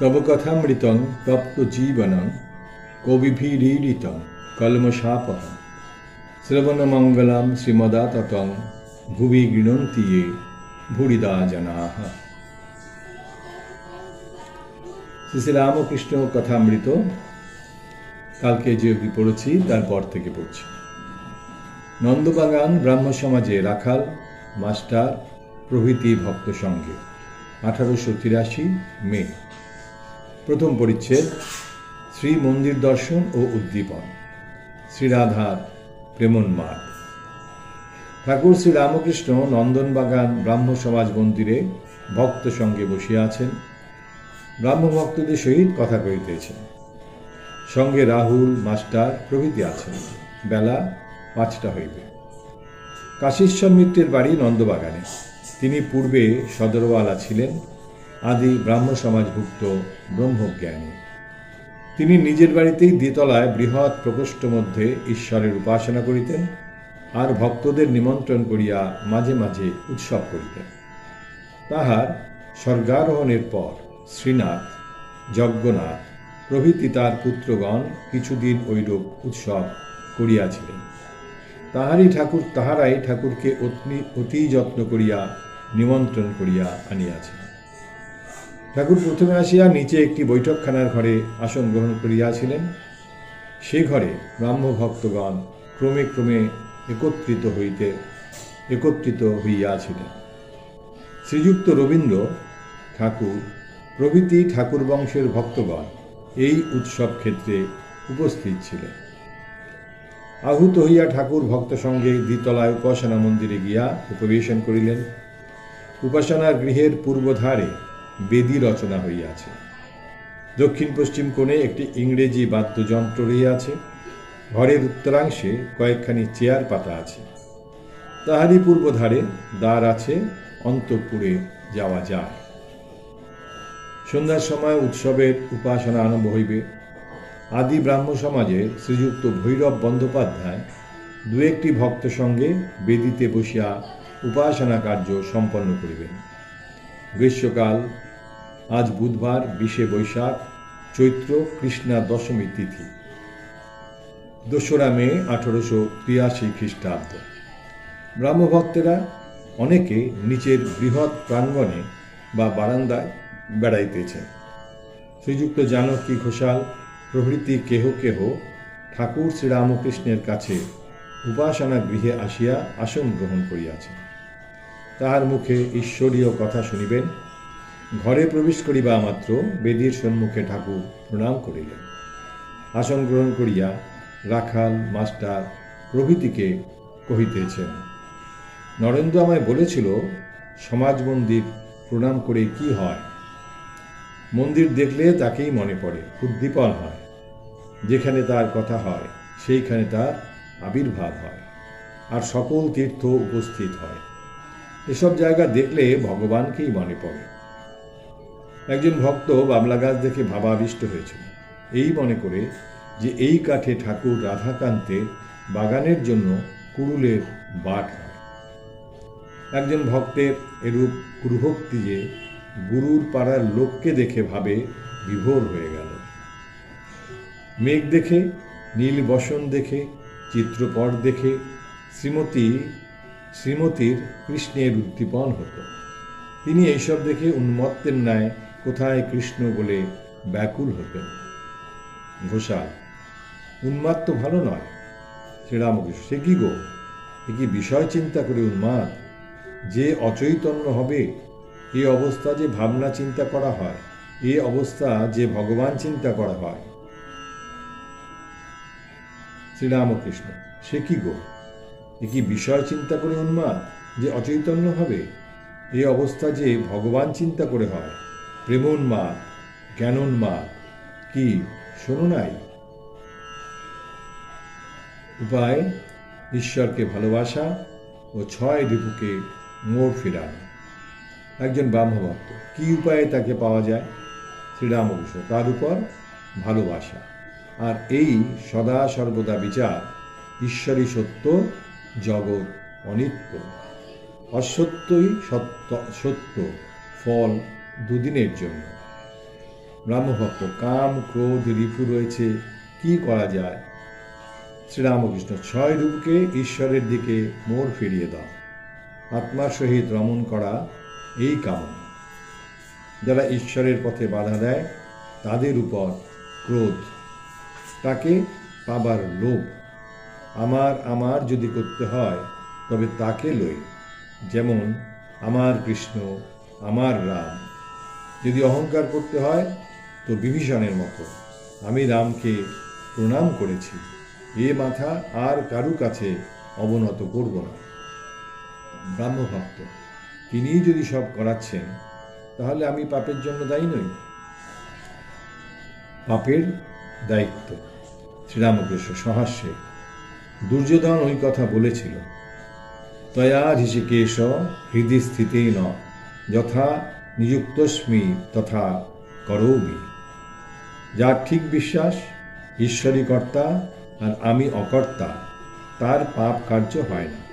তব কথামৃতং তপ্ত জীবনং কবিভিরীড়িতং কলমশাপহ। শ্রবণমঙ্গলম শ্রীমদাততং ভুবি গৃণন্তি ये ভুরিদা জনাহ। শ্রী রামকৃষ্ণ কথামৃত। কালকে যে অবধি পড়েছি, তারপর থেকে পড়ছি। নন্দবাগান ব্রাহ্ম সমাজে রাখাল, মাস্টার, প্রভৃতি ভক্ত সঙ্গে আঠারোশো তিরাশি মে। প্রথম পরিচ্ছেদ, শ্রী মন্দির দর্শন ও উদ্দীপন। শ্রীরাধার প্রেমন্মাদ। ঠাকুর শ্রী রামকৃষ্ণ নন্দনবাগান ব্রাহ্ম সমাজ মন্দিরে ভক্ত সঙ্গে বসিয়া আছেন। ব্রাহ্ম ভক্তদের সহিত কথা কহিতেছেন। সঙ্গে রাহুল, মাস্টার প্রভৃতি আছেন। বেলা পাঁচটা হইবে। কাশীশ্বর মিত্রের বাড়ি নন্দবাগানে। তিনি পূর্বে সদরওয়ালা ছিলেন। আদি ব্রাহ্ম সমাজভুক্ত ব্রহ্মজ্ঞানী। তিনি নিজের বাড়িতেই দ্বিতলায় বৃহৎ প্রকোষ্ঠ মধ্যে ঈশ্বরের উপাসনা করিতেন আর ভক্তদের নিমন্ত্রণ করিয়া মাঝে মাঝে উৎসব করিতেন। তাহার স্বর্গারোহণের পর শ্রীনাথ, যজ্ঞনাথ প্রভৃতি তার পুত্রগণ কিছুদিন ঐরূপ উৎসব করিয়াছিলেন। তাহারই ঠাকুর তাহারাই ঠাকুরকে অতি যত্ন করিয়া নিমন্ত্রণ করিয়া আনিয়াছেন ঠাকুর প্রথমে আসিয়া নিচে একটি বৈঠকখানার ঘরে আসন গ্রহণ করিয়াছিলেন। সে ঘরে ব্রাহ্ম ভক্তগণ ক্রমে ক্রমে একত্রিত হইতে একত্রিত হইয়াছিলেন। শ্রীযুক্ত রবীন্দ্র ঠাকুর, প্রভৃতি ঠাকুর বংশের ভক্তগণ এই উৎসব ক্ষেত্রে উপস্থিত ছিলেন। আহুত হইয়া ঠাকুর ভক্ত সঙ্গে দ্বিতলায় উপাসনা মন্দিরে গিয়া উপবেশন করিলেন। উপাসনার গৃহের পূর্বধারে বেদি রচনা হইয়াছে। দক্ষিণ পশ্চিম কোণে একটি ইংরেজি বাদ্যযন্ত্র রহিয়াছে। ঘরের উত্তরাংশে কয়েকখানি চেয়ার পাতা আছে। তাহারই পূর্বধারে দ্বার আছে, অন্তঃপুরে যাওয়া যায়। সন্ধ্যার সময় উৎসবের উপাসনা আরম্ভ হইবে। আদি ব্রাহ্ম সমাজে শ্রীযুক্ত ভৈরব বন্দ্যোপাধ্যায় দু একটি ভক্ত সঙ্গে বেদিতে বসিয়া উপাসনা কার্য সম্পন্ন করিবেন। গ্রীষ্মকাল আজ বুধবার বিশে বৈশাখ, চৈত্র কৃষ্ণা দশমী তিথি। দোসরা মে আঠারোশো তিরাশি খ্রিস্টাব্দ। ব্রাহ্মভক্তেরা অনেকে নিচের বৃহৎ প্রাঙ্গণে বা বারান্দায় বেড়াইতেছেন। শ্রীযুক্ত জানকী ঘোষাল, প্রভৃতি কেহ কেহ ঠাকুর শ্রীরামকৃষ্ণের কাছে উপাসনা গৃহে আসিয়া আসন গ্রহণ করিয়াছে তাহার মুখে ঈশ্বরীয় কথা শুনিবেন ঘরে প্রবেশ করিবা মাত্র বেদীর সম্মুখে ঠাকুর প্রণাম করিলেন। আসন গ্রহণ করিয়া রাখাল, মাস্টার প্রভৃতিকে কহিতেছেন, নরেন্দ্র আমায় বলেছিল, সমাজ মন্দির প্রণাম করে কি হয়? মন্দির দেখলে তাকেই মনে পড়ে, উদ্দীপন হয়। যেখানে তার কথা হয়, সেইখানে তার আবির্ভাব হয়, আর সকল তীর্থ উপস্থিত হয়। এসব জায়গা দেখলে ভগবানকেই মনে পড়ে। একজন ভক্ত বাবলা গাছ দেখে ভাবাবিষ্ট হয়েছিল। এই মনে করে যে এই কাঠে ঠাকুর রাধাকান্তের বাগানের জন্য কুড়ুলের বাট হয়। একজন ভক্তের এরূপ কুরভক্তি যে গুরুর পাড়ার লোককে দেখে ভাবে বিভোর হয়ে গেল। মেঘ দেখে, নীল বসন দেখে, চিত্রপট দেখে শ্রীমতী, শ্রীমতীর কৃষ্ণের উদ্দীপন হতো। তিনি এইসব দেখে উন্মত্তের ন্যায় কোথায় কৃষ্ণ বলে ব্যাকুল হতেন ঘোষাল, উন্মাদ তো ভালো নয়। শ্রীরামকৃষ্ণ, সে কি গো? এ কি বিষয় চিন্তা করে উন্মাদ? যে অচৈতন্য হবে এই অবস্থা যে ভাবনা চিন্তা করা হয় এই অবস্থা যে ভগবান চিন্তা করা হয়। শ্রীরামকৃষ্ণ, সে কি গো? এ কি বিষয় চিন্তা করে উন্মাদ যে অচৈতন্য হবে? এই অবস্থা যে ভগবান চিন্তা করে হয়। প্রেমোন্মাদ জ্ঞানোন্মাদ কি শোনো নাই? উপায়, ঈশ্বরকে ভালোবাসা ও ছয় রিপুকে মোড় ফেরানো। একজন ব্রাহ্মভক্ত, কি উপায়ে তাকে পাওয়া যায়? শ্রীরামকৃষ্ণ, তার উপর ভালোবাসা। আর এই সদা সর্বদা বিচার, ঈশ্বরই সত্য, জগৎ অনিত্য। অসত্যই সত্য সত্য, ফল দুদিনের জন্য। ব্রাহ্মভক্ত, কাম, ক্রোধ, রিপু রয়েছে, কি করা যায়? শ্রীরামকৃষ্ণ ছয় রূপকে ঈশ্বরের দিকে মোড় ফিরিয়ে দাও। আত্মার সহিত রমণ করা, এই কামনা। যারা ঈশ্বরের পথে বাধা দেয়, তাদের উপর ক্রোধ। তাকে পাবার লোভ। আমার আমার যদি করতে হয়, তবে তাকে লই। যেমন, আমার কৃষ্ণ, আমার রাম। যদি অহংকার করতে হয়, তো বিভীষণের মতো। আমি রামকে প্রণাম করেছি। এ মাথা আর কারু কাছে অবনত করব না। ব্রাহ্মভক্ত তিনিই যদি সব করাচ্ছেন, তাহলে আমি পাপের জন্য দায়ী নই। পাপের দায়িত্ব। শ্রীরামকৃষ্ণ সহাস্যে দুর্যোধন ওই কথা বলেছিল। তয়া ঋষিকেশ হৃদি স্থিতে ন। যথা নিযুক্তস্মি তথা করৌমি। যার ঠিক বিশ্বাস ঈশ্বরী কর্তা আর আমি অকর্তা, তার পাপ কার্য হয় না।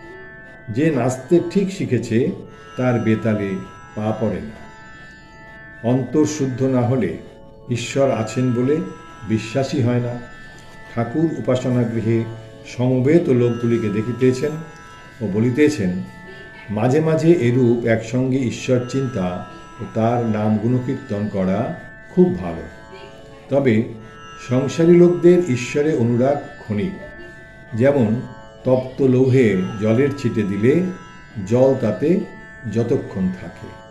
যে নাচতে ঠিক শিখেছে, তার বেতালে পা পড়ে না। অন্তর শুদ্ধ না হলে ঈশ্বর আছেন বলে বিশ্বাসই হয় না। ঠাকুর উপাসনা গৃহে সমবেত লোকগুলিকে দেখিতেছেন ও বলিতেছেন, মাঝে মাঝে এরূপ একসঙ্গে ঈশ্বর চিন্তা ও তার নাম গুণকীর্তন করা খুব ভালো। তবে সংসারী লোকদের ঈশ্বরে অনুরাগ ক্ষণিক। যেমন তপ্ত লৌহে জলের ছিটে দিলে জল তাতে যতক্ষণ থাকে।